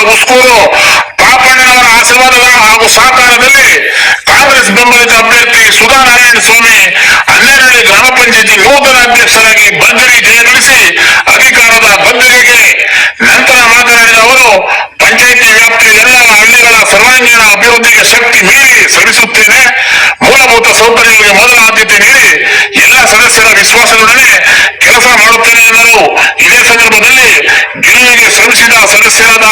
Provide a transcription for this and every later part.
ಅಧ್ಯಕ್ಷರಾದ ಉಸ್ಕೂರು ಪಾಪಣ್ಣನವರ ಆಶೀರ್ವಾದದ ಹಾಗೂ ಸಹಕಾರದಲ್ಲಿ ಕಾಂಗ್ರೆಸ್ ಬೆಂಬಲಿತ ಅಭ್ಯರ್ಥಿ ಸುಧಾನಾರಾಯಣ ಸ್ವಾಮಿ ಹನ್ನೆರಡನೇ ಗ್ರಾಮ ಪಂಚಾಯತಿ ನೂತನ ಅಧ್ಯಕ್ಷರಾಗಿ ಭರ್ಜರಿ ಜಯಗಳಿಸಿ ಅಧಿಕಾರದ ಬದ್ಧತೆಗೆ ನಂತರ ಮಾತನಾಡಿದ ಅವರು ಪಂಚಾಯಿತಿ ವ್ಯಾಪ್ತಿಯ ಎಲ್ಲ ಹಳ್ಳಿಗಳ ಸರ್ವಾಂಗೀಣ ಅಭಿವೃದ್ಧಿಗೆ ಶಕ್ತಿ ಮೀರಿ ಶ್ರಮಿಸುತ್ತೇನೆ ಮೂಲಭೂತ ಸೌಕರ್ಯಗಳಿಗೆ ಮೊದಲ ಆದ್ಯತೆ ನೀಡಿ ಎಲ್ಲ ಸದಸ್ಯರ ವಿಶ್ವಾಸದೊಡನೆ ಕೆಲಸ ಮಾಡುತ್ತೇನೆ ಎಂದರು ಇದೇ ಸಂದರ್ಭದಲ್ಲಿ ಗೆಲುವಿಗೆ ಶ್ರಮಿಸಿದ ಸದಸ್ಯರಾದ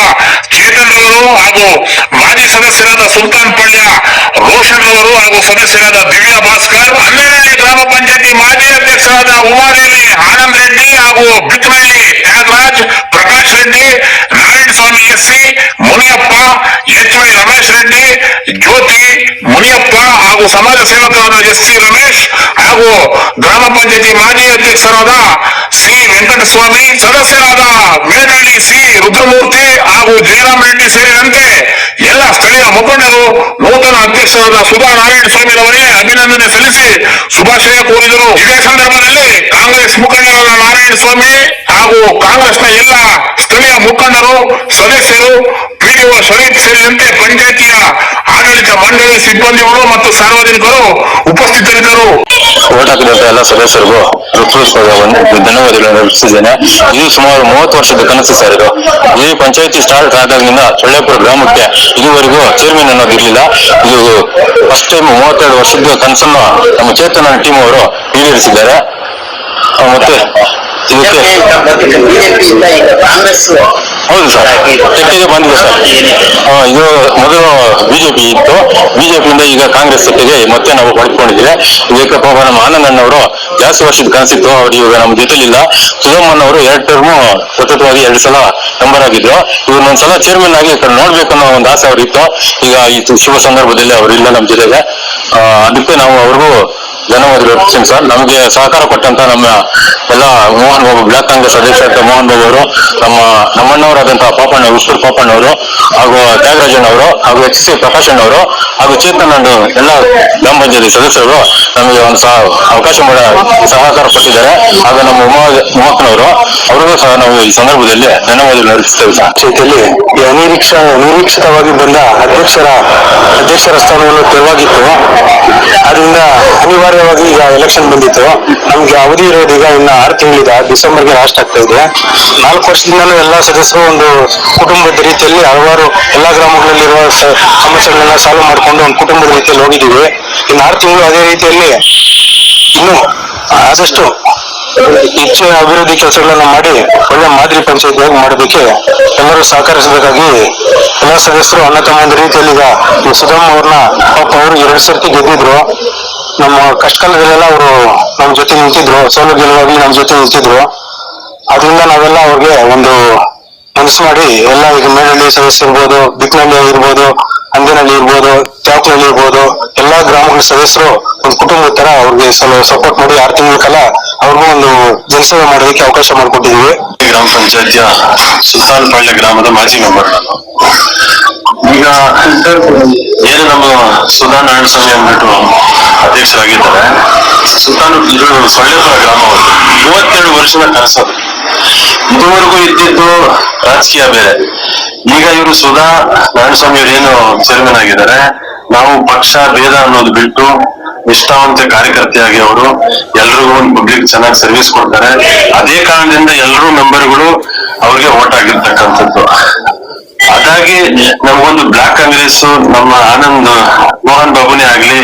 ಚೇತನ್ ರವರು ಹಾಗೂ ಮಾಜಿ ಸದಸ್ಯರಾದ ಸುಲ್ತಾನ್ ಪಳ್ಯ, ರೋಷನ್ ಅವರು ಹಾಗೂ ಸದಸ್ಯರಾದ ದಿವ್ಯಾ ಭಾಸ್ಕರ್ ಅಲ್ಲೇ ಗ್ರಾಮ ಪಂಚಾಯತಿ ಮಾಜಿ ಅಧ್ಯಕ್ಷರಾದ ಉಮಾದೇವಿ, ಆನಂದ್ ರೆಡ್ಡಿ ಹಾಗೂ Biknalli Tyagaraj, Prakash Reddy, Narayana Swamy SC, Muniyappa H Y Ramesh Reddy, Jyothi Muniyappa ಹಾಗೂ ಸಮಾಜ ಸೇವಕರಾದ ಎಸ್ ಸಿ ರಮೇಶ್ ಹಾಗೂ ಗ್ರಾಮ ಪಂಚಾಯತಿ ಮಾಜಿ ಅಧ್ಯಕ್ಷರಾದ ಸಿ ವೆಂಕಟಸ್ವಾಮಿ, ಸದಸ್ಯರಾದ ಹಾಗೂ ಜಯರಾಮ್ ರೆಡ್ಡಿ ಸೇರಿದಂತೆ ಎಲ್ಲ ಸ್ಥಳೀಯ ಮುಖಂಡರು ನೂತನ ಅಧ್ಯಕ್ಷರಾದ ಸುಧಾ ನಾರಾಯಣ ಸ್ವಾಮಿರವರಿಗೆ ಅಭಿನಂದನೆ ಸಲ್ಲಿಸಿ ಶುಭಾಶಯ ಕೋರಿದರು. ಇದೇ ಸಂದರ್ಭದಲ್ಲಿ ಕಾಂಗ್ರೆಸ್ ಮುಖಂಡರಾದ ನಾರಾಯಣ ಸ್ವಾಮಿ ಹಾಗೂ ಕಾಂಗ್ರೆಸ್ನ ಎಲ್ಲ ಸ್ಥಳೀಯ ಮುಖಂಡರು, ಸದಸ್ಯರು, ಪಿಡಿಒ ಶರೀಫ್ ಸೇರಿದಂತೆ ಪಂಚಾಯತಿಯ ಆಡಳಿತ ಮಂಡಳಿ ಸಿಬ್ಬಂದಿಗಳು ಮತ್ತು ಸಾರ್ವಜನಿಕರು ಉಪಸ್ಥಿತರಿದ್ದರು. ಹಾಕಿದಂತ ಎಲ್ಲ ಸದಸ್ಯರಿಗೂ ಹೃತ್ಪೂರ್ವಕವಾಗಿ ಧನ್ಯವಾದಗಳನ್ನು ಅರ್ಪಿಸಿದ್ದೇನೆ ಇದು ಸುಮಾರು ಮೂವತ್ತು ವರ್ಷದ ಕನಸು ಸರ್ ಇದು. ಈ ಪಂಚಾಯತಿ ಸ್ಟಾರ್ಟ್ ಆದಾಗಿನಿಂದ ಸೊಳ್ಳೆಪುರ ಗ್ರಾಮಕ್ಕೆ ಇದುವರೆಗೂ ಚೇರ್ಮನ್ ಅನ್ನೋದು ಇರಲಿಲ್ಲ. ಇದು ಫಸ್ಟ್ ಟೈಮ್ ಮೂವತ್ತೆರಡು ವರ್ಷದ ಕನಸನ್ನು ನಮ್ಮ ಚೇತನ ಟೀಮ್ ಅವರು ಈಡೇರಿಸಿದ್ದಾರೆ. ಮತ್ತೆ ಇದಕ್ಕೆ ಹೌದು ಸರ್. ಸೆಟ್ಟಿಗೆ ಬಂದಿದೆ ಸರ್. ಇದು ಮೊದಲು ಬಿಜೆಪಿ ಇತ್ತು. ಬಿಜೆಪಿಯಿಂದ ಈಗ ಕಾಂಗ್ರೆಸ್ ಜೊತೆಗೆ ಮತ್ತೆ ನಾವು ಪಡ್ಕೊಂಡಿದ್ದೀವಿ ವಿವೇಕ ಪಾಪ ನಮ್ಮ ಆನಂದಣ್ಣವರು ಜಾಸ್ತಿ ವರ್ಷದ ಕನಸಿತ್ತು ಅವ್ರು ಇವಾಗ ನಮ್ಮ ಜೊತೆಲಿಲ್ಲ. ಸುಧಮ್ಮನ್ ಅವರು ಎರಡು ಟರ್ಮು ಸತತವಾಗಿ ಎರಡು ಸಲ ನಂಬರ್ ಆಗಿದ್ರು. ಇವ್ರನ್ನೊಂದ್ಸಲ ಚೇರ್ಮನ್ ಆಗಿ ನೋಡ್ಬೇಕು ಅನ್ನೋ ಒಂದು ಆಸೆ ಅವರಿತ್ತು ಈಗ ಈ ಶುಭ ಸಂದರ್ಭದಲ್ಲಿ ಅವರಿಲ್ಲ ನಮ್ಮ ಜೊತೆಗೆ. ಅದಕ್ಕೆ ನಾವು ಅವ್ರಿಗೂ ಧನ್ಯವಾದಗಳು ಅರ್ಪಿಸ್ತೀನಿ ಸರ್. ನಮಗೆ ಸಹಕಾರ ಕೊಟ್ಟಂತ ನಮ್ಮ ಎಲ್ಲ ಮೋಹನ್ ಬಾಬು, ಬ್ಲಾಕ್ ಕಾಂಗ್ರೆಸ್ ಅಧ್ಯಕ್ಷರಾದ ಮೋಹನ್ ಬಾಬು ಅವರು, ನಮ್ಮ ನಮ್ಮಣ್ಣವರಾದಂತಹ ಪಾಪಣ್ಣ ಉಸ್ತೂರು ಪಾಪಣ್ಣವರು ಹಾಗೂ ತ್ಯಾಗರಾಜಣ್ಣವರು ಹಾಗೂ ಎಚ್ ಸಿ ಪ್ರಕಾಶನ್ ಅವರು ಹಾಗೂ ಚೇತನ್ ಎಲ್ಲ ಗ್ರಾಮ ಪಂಚಾಯತಿ ಸದಸ್ಯರು ನಮಗೆ ಒಂದು ಸಹ ಅವಕಾಶ ಮಾಡ ಸಹಕಾರ ಕೊಟ್ಟಿದ್ದಾರೆ. ಹಾಗೂ ನಮ್ಮ ಉಮಾ ಉಮಾಕ್ಕನವರು ಅವರಿಗೂ ಸಹ ನಾವು ಈ ಸಂದರ್ಭದಲ್ಲಿ ಧನ್ಯವಾದಗಳು ಅರ್ಪಿಸ್ತೇವೆ ಈ ಅನಿರೀಕ್ಷ, ಅನಿರೀಕ್ಷಿತವಾಗಿ ಬಂದ ಅಧ್ಯಕ್ಷರ ಅಧ್ಯಕ್ಷರ ಸ್ಥಾನವನ್ನು ತೆರವಾಗಿತ್ತು. ಅದರಿಂದ ಅನಿವಾರ್ಯವಾಗಿ ಈಗ ಎಲೆಕ್ಷನ್ ಬಂದಿತ್ತು. ನಮ್ಗೆ ಅವಧಿ ಇರೋದು ಈಗ ಇನ್ನು ಆರು ತಿಂಗಳಿದೆ. ಡಿಸೆಂಬರ್ಗೆ ಲಾಸ್ಟ್ ಆಗ್ತಾ ಇದೆ. ನಾಲ್ಕು ವರ್ಷದಿಂದಲೂ ಎಲ್ಲ ಸದಸ್ಯರು ಒಂದು ಕುಟುಂಬದ ರೀತಿಯಲ್ಲಿ ಹಲವಾರು ಎಲ್ಲಾ ಗ್ರಾಮಗಳಲ್ಲಿರುವ ಸಮಸ್ಯೆಗಳನ್ನ ಸಾಲ್ವ್ ಮಾಡ್ಕೊಂಡು ಒಂದು ಕುಟುಂಬದ ರೀತಿಯಲ್ಲಿ ಹೋಗಿದ್ದೀವಿ. ಇನ್ನು ಆರು ತಿಂಗಳು ಅದೇ ರೀತಿಯಲ್ಲಿ ಇನ್ನು ಆದಷ್ಟು ಹೆಚ್ಚಿನ ಅಭಿವೃದ್ಧಿ ಕೆಲಸಗಳನ್ನ ಮಾಡಿ, ಒಳ್ಳೆ ಮಾದರಿ ಪಂಚಾಯತಿಯಾಗಿ ಮಾಡೋದಕ್ಕೆ ಎಲ್ಲರೂ ಸಹಕರಿಸಬೇಕಾಗಿ ಎಲ್ಲ ಸದಸ್ಯರು ಅಣ್ಣ ರೀತಿಯಲ್ಲಿ ಈಗ ಸುಧಮ್ಮ ಸುಧಮ್ ಅವ್ರನ್ನ ಪಾಪ ಅವರು ಎರಡು ಸರ್ತಿ ಗೆದ್ದಿದ್ರು. ನಮ್ಮ ಕಷ್ಟಕಾಲದಲ್ಲೆಲ್ಲ ಅವರು ನಮ್ಮ ಜೊತೆ ನಿಂತಿದ್ರು ಸೋಲು ನಮ್ಮ ಜೊತೆ ನಿಂತಿದ್ರು. ಅದರಿಂದ ನಾವೆಲ್ಲ ಅವ್ರಿಗೆ ಒಂದು ಮನಸ್ಸು ಮಾಡಿ ಎಲ್ಲ ಈಗ ಮೇಲಳ್ಳಿ ಸದಸ್ಯ ಇರ್ಬೋದು ಬಿಕ್ನಳ್ಳಿ ಇರ್ಬೋದು ಅಂದಿನಹಳ್ಳಿ ಇರ್ಬೋದು ತ್ಯಾಪನಹಳ್ಳಿ ಇರ್ಬೋದು, ಎಲ್ಲಾ ಗ್ರಾಮಗಳ ಸದಸ್ಯರು ಒಂದು ಕುಟುಂಬದ ತರ ಅವ್ರಿಗೆ ಸಪೋರ್ಟ್ ಮಾಡಿ ಆರು ತಿಂಗಳ ಕಾಲ ಅವ್ರಿಗೂ ಒಂದು ಜನಸೇವೆ ಮಾಡೋದಕ್ಕೆ ಅವಕಾಶ ಮಾಡಿಕೊಟ್ಟಿದೀವಿ ಗ್ರಾಮ ಪಂಚಾಯತಿಯ ಸುಲ್ತಾನ್ ಪಾಳ್ಯ ಗ್ರಾಮದ ಮಾಜಿ ಮೆಂಬರ್ ನಾನು ಈಗ ಏನು ನಮ್ಮ ಸುಧಾ ನಾರಾಯಣ ಸ್ವಾಮಿ ಅಂದ್ಬಿಟ್ಟು ಅಧ್ಯಕ್ಷರಾಗಿದ್ದಾರೆ ಸುಲ್ತಾನ್ ಇದು ಸೊಳ್ಳೆಪುರ ಗ್ರಾಮ. ಮೂವತ್ತೆರಡು ವರ್ಷದ ಕನಸು. ಇದುವರೆಗೂ ಇದ್ದಿದ್ದು ರಾಜಕೀಯ ಬೇರೆ. ಈಗ ಇವರು ಸುಧಾ ನಾರಾಯಣಸ್ವಾಮಿ ಅವರು ಏನು ಚೇರ್ಮನ್ ಆಗಿದ್ದಾರೆ. ನಾವು ಪಕ್ಷ, ಭೇದ ಅನ್ನೋದು ಬಿಟ್ಟು ನಿಷ್ಠಾವಂತ ಕಾರ್ಯಕರ್ತೆಯಾಗಿ ಅವರು ಎಲ್ರಿಗೂ ಒಂದು ಪಬ್ಲಿಕ್ ಚೆನ್ನಾಗಿ ಸರ್ವಿಸ್ ಕೊಡ್ತಾರೆ. ಅದೇ ಕಾರಣದಿಂದ ಎಲ್ಲರೂ ಮೆಂಬರ್ಗಳು ಅವ್ರಿಗೆ ಓಟ್ ಆಗಿರ್ತಕ್ಕಂಥದ್ದು. ಅದಾಗಿ ನಮಗೊಂದು ಬ್ಲಾಕ್ ಕಾಂಗ್ರೆಸ್ ನಮ್ಮ ಆನಂದ್, ಮೋಹನ್ ಬಾಬುನೇ ಆಗ್ಲಿ,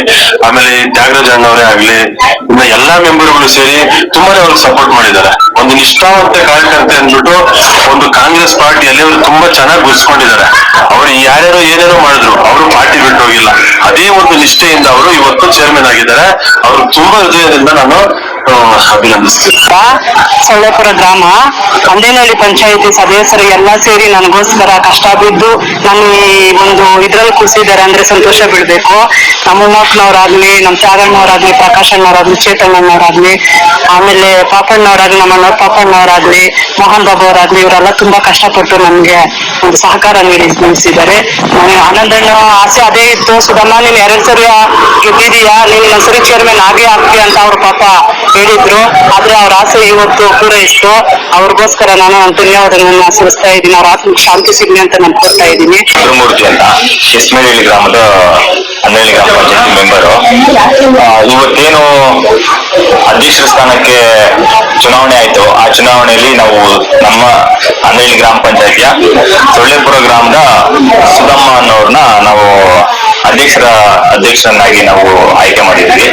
ಆಮೇಲೆ ತ್ಯಾಗರಾಜ್ ಅಣ್ಣವರೇ ಆಗ್ಲಿ, ಇನ್ನ ಎಲ್ಲಾ ಮೆಂಬರ್ಗಳು ಸೇರಿ ತುಂಬಾನೇ ಅವ್ರಿಗೆ ಸಪೋರ್ಟ್ ಮಾಡಿದ್ದಾರೆ. ಒಂದು ನಿಷ್ಠಾವಂತ ಕಾರ್ಯಕರ್ತ ಅಂದ್ಬಿಟ್ಟು ಒಂದು ಕಾಂಗ್ರೆಸ್ ಪಾರ್ಟಿಯಲ್ಲಿ ಅವರು ತುಂಬಾ ಚೆನ್ನಾಗಿ ಗುರ್ಸ್ಕೊಂಡಿದ್ದಾರೆ. ಅವ್ರು ಯಾರ್ಯಾರು ಏನೇನೋ ಮಾಡಿದ್ರು, ಅವರು ಪಾರ್ಟಿ ಬಿಟ್ಟು ಹೋಗಿಲ್ಲ. ಅದೇ ಒಂದು ನಿಷ್ಠೆಯಿಂದ ಅವರು ಇವತ್ತು ಚೇರ್ಮನ್ ಆಗಿದ್ದಾರೆ. ಅವ್ರು ತುಂಬಾ ಹೃದಯದಿಂದ ನಾನು ಸೊಳ್ಳೆಪುರ ಗ್ರಾಮ. ಅಂದೇನಹಳ್ಳಿ ಪಂಚಾಯತಿ ಸದಸ್ಯರು ಎಲ್ಲ ಸೇರಿ ನನಗೋಸ್ಕರ ಕಷ್ಟ ಬಿದ್ದು ನಾನು ಈ ಒಂದು ಇದ್ರಲ್ಲಿ ಕೂಸಿದ್ದಾರೆ ಅಂದ್ರೆ ಸಂತೋಷ ಬಿಡ್ಬೇಕು. ನಮ್ಮ ಮಕ್ಕಳವರಾಗ್ಲಿ ನಮ್ಮ ತ್ಯಾಗಣ್ಣವ್ರಾಗ್ಲಿ ಪ್ರಕಾಶ್ ಅಣ್ಣವರಾಗ್ಲಿ ಚೇತನ್ ಅಣ್ಣವ್ರಾಗ್ಲಿ ಆಮೇಲೆ ಪಾಪಣ್ಣವ್ರಾಗ್ಲಿ, ನಮ್ಮ ಅಣ್ಣ ಪಾಪಣ್ಣವ್ರಾಗ್ಲಿ, ಮೋಹನ್ ಬಾಬು ಅವರಾಗ್ಲಿ ಇವರೆಲ್ಲ ತುಂಬಾ ಕಷ್ಟಪಟ್ಟು ನಮ್ಗೆ ಒಂದು ಸಹಕಾರ ನೀಡಿ ನಿಲ್ಲಿಸಿದ್ದಾರೆ. ಆನಂದಣ್ಣ ಆಸೆ ಅದೇ ಇತ್ತು. ಸುಧಮ್ಮ, ನೀನ್ ಎರಡ್ ಸರಿ ಗೆದ್ದಿದೀಯಾ ನೀನ್ ಒಂದ್ಸರಿ ಚೇರ್ಮನ್ ಆಗೇ ಆಗ್ತೀಯ ಅಂತ ಅವ್ರ ಪಾಪ ಹೇಳಿದ್ರು, ಆದ್ರೆ ಅವ್ರ ಆಸೆ ಇವತ್ತು ಪೂರೈಸಿತು ಅವ್ರಿಗೋಸ್ಕರ ನಾನು ಧನ್ಯವಾದಗಳನ್ನ ಸಲ್ಲಿಸ್ತಾ ಇದ್ದೀನಿ. ಅವ್ರ ಆತ್ಮಕ್ಕೆ ಶಾಂತಿ ಸಿಗ್ಲಿ ಅಂತ ನಾನು ಕೊಡ್ತಾ ಇದ್ದೀನಿ. ಗುರುಮೂರ್ತಿ ಅಂತ. ಎಸ್ಮೇನಹಳ್ಳಿ ಗ್ರಾಮದ ಹನ್ನೆರಡು ಗ್ರಾಮ ಪಂಚಾಯತಿ ಮೆಂಬರು. ಇವತ್ತೇನು ಅಧ್ಯಕ್ಷರ ಸ್ಥಾನಕ್ಕೆ ಚುನಾವಣೆ ಆಯ್ತು. ಆ ಚುನಾವಣೆಯಲ್ಲಿ ನಾವು ನಮ್ಮ ಹನ್ನೆರಡು ಗ್ರಾಮ ಪಂಚಾಯತಿಯ ಸೊಳ್ಳೆಪುರ ಗ್ರಾಮದ ಸುಧಮ್ಮ ಅನ್ನೋರ್ನ ನಾವು ಅಧ್ಯಕ್ಷರ ಅಧ್ಯಕ್ಷರನ್ನಾಗಿ ನಾವು ಆಯ್ಕೆ ಮಾಡಿದ್ವಿ.